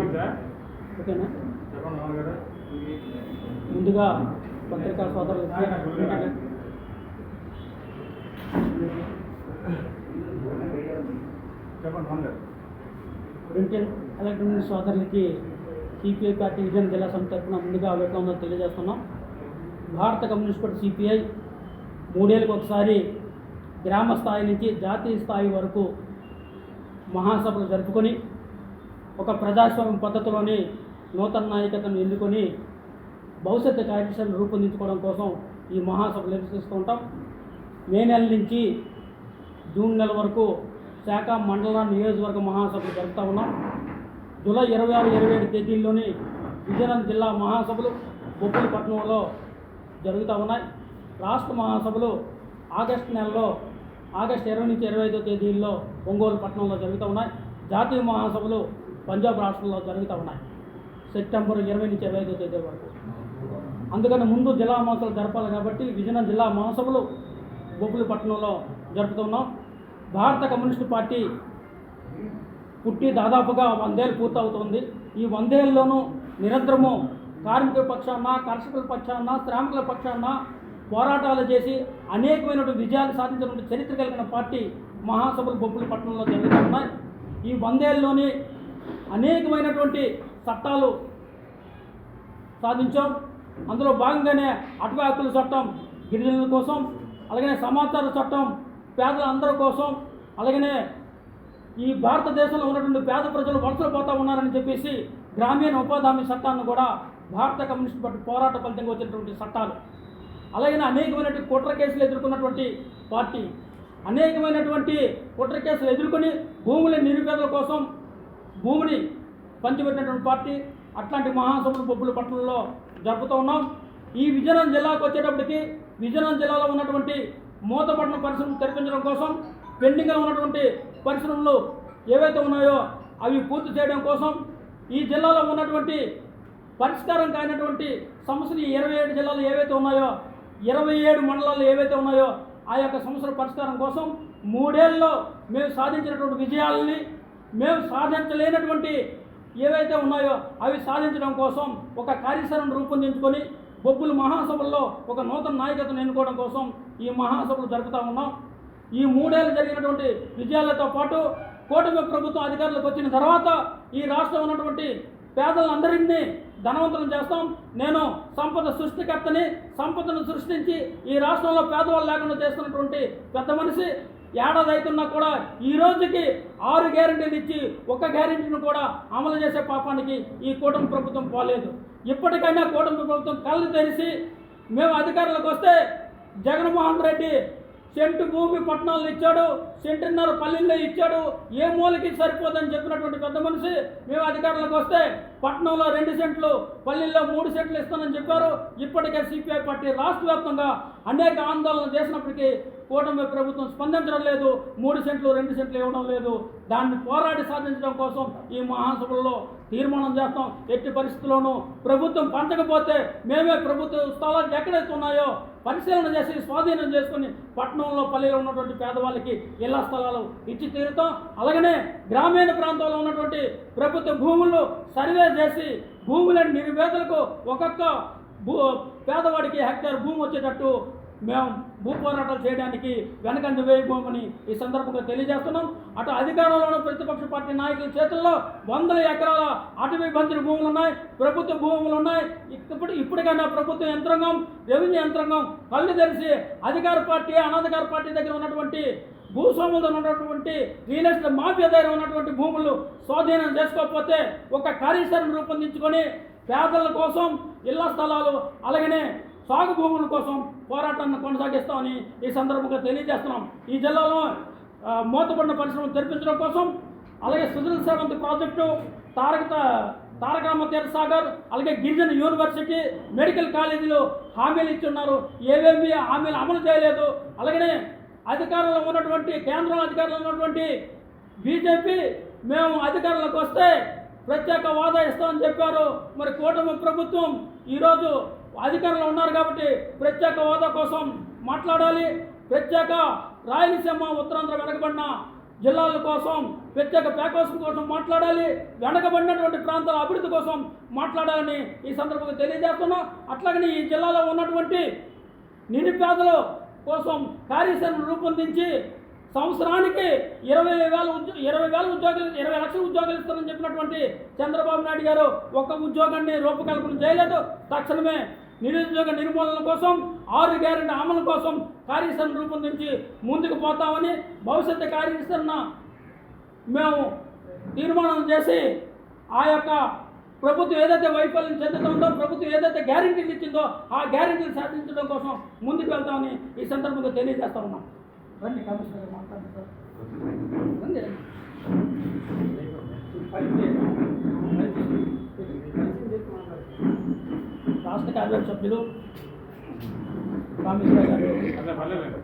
ఓకేనా? ముందుగా పత్రికా అండ్ ఎలక్ట్రానిక్ సోదరులకి సిపిఐ పార్టీ విజయనగరం జిల్లా సమితి తరఫున ముందుగా ఉందో తెలియజేస్తున్నాం. భారత కమ్యూనిస్ట్ పార్టీ సిపిఐ మూడేళ్ళకి ఒకసారి గ్రామ స్థాయి నుంచి జాతీయ స్థాయి వరకు మహాసభలు జరుపుకొని ఒక ప్రజాస్వామ్య పద్ధతిలోని నూతన నాయకతను ఎన్నుకొని భవిష్యత్తు కార్యక్రమాలను రూపొందించుకోవడం కోసం ఈ మహాసభలు నిర్వహిస్తూ ఉంటాం. మే నెల నుంచి జూన్ నెల వరకు శాఖ మండల నియోజకవర్గ మహాసభలు జరుపుతూ ఉన్నాం. జూలై ఇరవై ఆరు ఇరవై ఏడు తేదీల్లోని విజయనగరం జిల్లా మహాసభలు బొబ్బులపట్నంలో జరుగుతూ ఉన్నాయి. రాష్ట్ర మహాసభలు ఆగస్టు నెలలో ఆగస్టు ఇరవై నుంచి ఇరవై ఐదో తేదీల్లో ఒంగోలు పట్టణంలో జరుగుతూ ఉన్నాయి. జాతీయ మహాసభలు పంజాబ్ రాష్ట్రంలో జరుగుతూ ఉన్నాయి. సెప్టెంబర్ ఇరవై నుంచి ఇరవై ఐదో తేదీ వరకు. అందుకని ముందు జిల్లా మహాసభలు జరపాలి కాబట్టి విజయనగరం జిల్లా మహాసభలు గోపులపట్నంలో జరుపుతున్నాం భారత కమ్యూనిస్టు పార్టీ పుట్టి దాదాపుగా వందేళ్ళు పూర్తవుతోంది. ఈ వందేళ్ళలోనూ నిరంతరము కార్మికుల పక్షాన కర్షకుల పక్షాన శ్రామికుల పక్షాన పోరాటాలు చేసి అనేకమైనటువంటి విజయాలు సాధించినటువంటి చరిత్ర కలిగిన పార్టీ మహాసభలు బొబ్బుల పట్టణంలో జరుగుతున్నాయి ఈ వందేళ్ళలోనే అనేకమైనటువంటి చట్టాలు సాధించాం. అందులో భాగంగానే అటవీ హక్కుల చట్టం గిరిజనుల కోసం అలాగనే సమాచార చట్టం పేదలందరి కోసం అలాగనే ఈ భారతదేశంలో ఉన్నటువంటి పేద ప్రజలు వలసలు పోతా ఉన్నారని చెప్పేసి గ్రామీణ ఉపాధి హామీ చట్టాన్ని కూడా భారత కమ్యూనిస్ట్ పార్టీ పోరాట ఫలితంగా వచ్చినటువంటి చట్టాలు. అలాగే అనేకమైనటువంటి కుట్ర కేసులు ఎదుర్కొన్నటువంటి పార్టీ అనేకమైనటువంటి కుట్ర కేసులు ఎదుర్కొని భూముల నిరుపేదల కోసం భూమిని పంచిపెట్టినటువంటి పార్టీ అట్లాంటి మహాసముద్ర బొబ్బుల పట్టణంలో జరుపుతూ ఉన్నాం. ఈ విజయనగరం జిల్లాకు వచ్చేటప్పటికి విజయనగరం జిల్లాలో ఉన్నటువంటి మూతపట్నం పరిశ్రమలు తెరిపించడం కోసం పెండింగ్లో ఉన్నటువంటి పరిశ్రమలు ఏవైతే ఉన్నాయో అవి పూర్తి చేయడం కోసం ఈ జిల్లాలో ఉన్నటువంటి పరిష్కారం కానటువంటి సమస్యలు ఈ ఇరవై ఏడు జిల్లాలు ఏవైతే ఉన్నాయో ఇరవై ఏడు మండలాలు ఏవైతే ఉన్నాయో ఆ యొక్క సమస్యల పరిష్కారం కోసం మూడేళ్ళలో మేము సాధించినటువంటి విజయాలని మేము సాధించలేనటువంటి ఏవైతే ఉన్నాయో అవి సాధించడం కోసం ఒక కార్యాచరణ రూపొందించుకొని బొబ్బుల మహాసభల్లో ఒక నూతన నాయకతను ఎన్నుకోవడం కోసం ఈ మహాసభలు జరుపుతూ ఉన్నాం. ఈ మూడేళ్ళు జరిగినటువంటి విజయాలతో పాటు కూటమి ప్రభుత్వం అధికారులకు వచ్చిన తర్వాత ఈ రాష్ట్రం ఉన్నటువంటి పేదలందరినీ ధనవంతులను చేస్తాం. నేను సంపద సృష్టికర్తని సంపదను సృష్టించి ఈ రాష్ట్రంలో పేదవాళ్ళు లేకుండా చేస్తున్నటువంటి పెద్ద మనిషి ఏడాది అవుతున్నా కూడా ఈ రోజుకి ఆరు గ్యారెంటీలు ఇచ్చి ఒక గ్యారెంటీని కూడా అమలు చేసే పాపానికి ఈ కూటమి ప్రభుత్వం పోలేదు. ఇప్పటికైనా కూటమి ప్రభుత్వం కళ్ళు తెరిచి మేము అధికారులకు వస్తే జగన్మోహన్ రెడ్డి సెంటు భూమి పట్టణాలు ఇచ్చాడు. సెంటున్నర పల్లెల్లో ఇచ్చాడు. ఏ మూలకి సరిపోదని చెప్పినటువంటి పెద్ద మనిషి మేము అధికారులకు వస్తే పట్టణంలో రెండు సెంట్లు పల్లెల్లో మూడు సెంట్లు ఇస్తానని చెప్పారు. ఇప్పటికే సిపిఐ పార్టీ రాష్ట్ర వ్యాప్తంగా అనేక ఆందోళన చేసినప్పటికీ కూటమి ప్రభుత్వం స్పందించడం లేదు. మూడు సెంట్లు రెండు సెంట్లు ఇవ్వడం లేదు. దాన్ని పోరాడి సాధించడం కోసం ఈ మహాసభల్లో తీర్మానం చేస్తాం. ఎట్టి పరిస్థితుల్లోనూ ప్రభుత్వం పంచకపోతే మేమే ప్రభుత్వ స్థలాలు ఎక్కడైతే ఉన్నాయో పరిశీలన చేసి స్వాధీనం చేసుకుని పట్టణంలో పల్లెలో ఉన్నటువంటి పేదవాళ్ళకి ఇళ్ళ స్థలాలు ఇచ్చి తీరుతాం అలాగనే గ్రామీణ ప్రాంతాల్లో ఉన్నటువంటి ప్రభుత్వ భూములు సర్వే చేసి భూములను నిరుపేదలకు ఒక్కొక్క భూ పేదవాడికి హెక్టార్ భూమి వచ్చేటట్టు మేము భూ పోరాటాలు చేయడానికి వెనకంజ వేయబోమని ఈ సందర్భంగా తెలియజేస్తున్నాం. అటు అధికారంలో ఉన్న ప్రతిపక్ష పార్టీ నాయకుల చేతుల్లో వందల ఎకరాల అటవీ బంతిని భూములు ఉన్నాయి ప్రభుత్వ భూములు ఉన్నాయి. ఇప్పుడు ఇప్పటికైనా ప్రభుత్వ యంత్రాంగం రెవెన్యూ యంత్రాంగం కళ్ళు తెరిచి అధికార పార్టీ అనధికార పార్టీ దగ్గర ఉన్నటువంటి భూస్వాములతో ఉన్నటువంటి రియల్ ఎస్టేట్ మాఫియా దగ్గర ఉన్నటువంటి భూములు స్వాధీనం చేసుకోకపోతే ఒక కార్యాచరణ రూపొందించుకొని పేదల కోసం ఇళ్ళ స్థలాలు అలాగనే సాగు భూముల కోసం పోరాటాన్ని కొనసాగిస్తామని ఈ సందర్భంగా తెలియజేస్తున్నాం. ఈ జిల్లాలో మూతపడిన పరిశ్రమలు తెరిపించడం కోసం అలాగే సుజల సేవంత్ ప్రాజెక్టు తారక తారక రామతీర్థ సాగర్ అలాగే గిరిజన యూనివర్సిటీ మెడికల్ కాలేజీలు హామీలు ఇచ్చున్నారు ఏవేమి హామీలు అమలు చేయలేదు. అలాగనే అధికారంలో ఉన్నటువంటి కేంద్రంలో అధికారంలో ఉన్నటువంటి బీజేపీ మేము అధికారంలోకి వస్తే ప్రత్యేక హోదా ఇస్తామని చెప్పారు. మరి కూటమి ప్రభుత్వం ఈరోజు అధికారంలో ఉన్నారు కాబట్టి ప్రత్యేక హోదా కోసం మాట్లాడాలి. ప్రత్యేక రాయలసీమ ఉత్తరాంధ్ర వెనకబడిన జిల్లాల కోసం ప్రత్యేక ప్యాకేజ్ కోసం మాట్లాడాలి. వెనకబడినటువంటి ప్రాంతాల అభివృద్ధి కోసం మాట్లాడాలని ఈ సందర్భంగా తెలియజేస్తున్నాం. అట్లాగనే ఈ జిల్లాలో ఉన్నటువంటి నిరుపేదలు కోసం కార్యాచరణ రూపొందించి సంవత్సరానికి ఇరవై వేల ఉద్యో ఇరవై వేల ఉద్యోగాలు ఇరవై లక్షల ఉద్యోగాలు ఇస్తారని చెప్పినటువంటి చంద్రబాబు నాయుడు గారు ఒక్క ఉద్యోగాన్ని రూపకల్పన చేయలేదు. తక్షణమే నిరుద్యోగ నిర్మూలన కోసం ఆరు గ్యారెంటీ అమలు కోసం కార్యాచరణ రూపొందించి ముందుకు పోతామని భవిష్యత్తు కార్యాచరణ మేము తీర్మానం చేసి ఆ యొక్క ప్రభుత్వం ఏదైతే వైఫల్యం చెందుతుందో ప్రభుత్వం ఏదైతే గ్యారెంటీలు ఇచ్చిందో ఆ గ్యారెంటీలు సాధించడం కోసం ముందుకు వెళ్తామని ఈ సందర్భంగా తెలియజేస్తా ఉన్నాం. రండి కమిషనర్ గారు మాట్లాడండి రండి రాష్ట్ర కార్యవర్గ సభ్యులు కమిషనర్ గారు.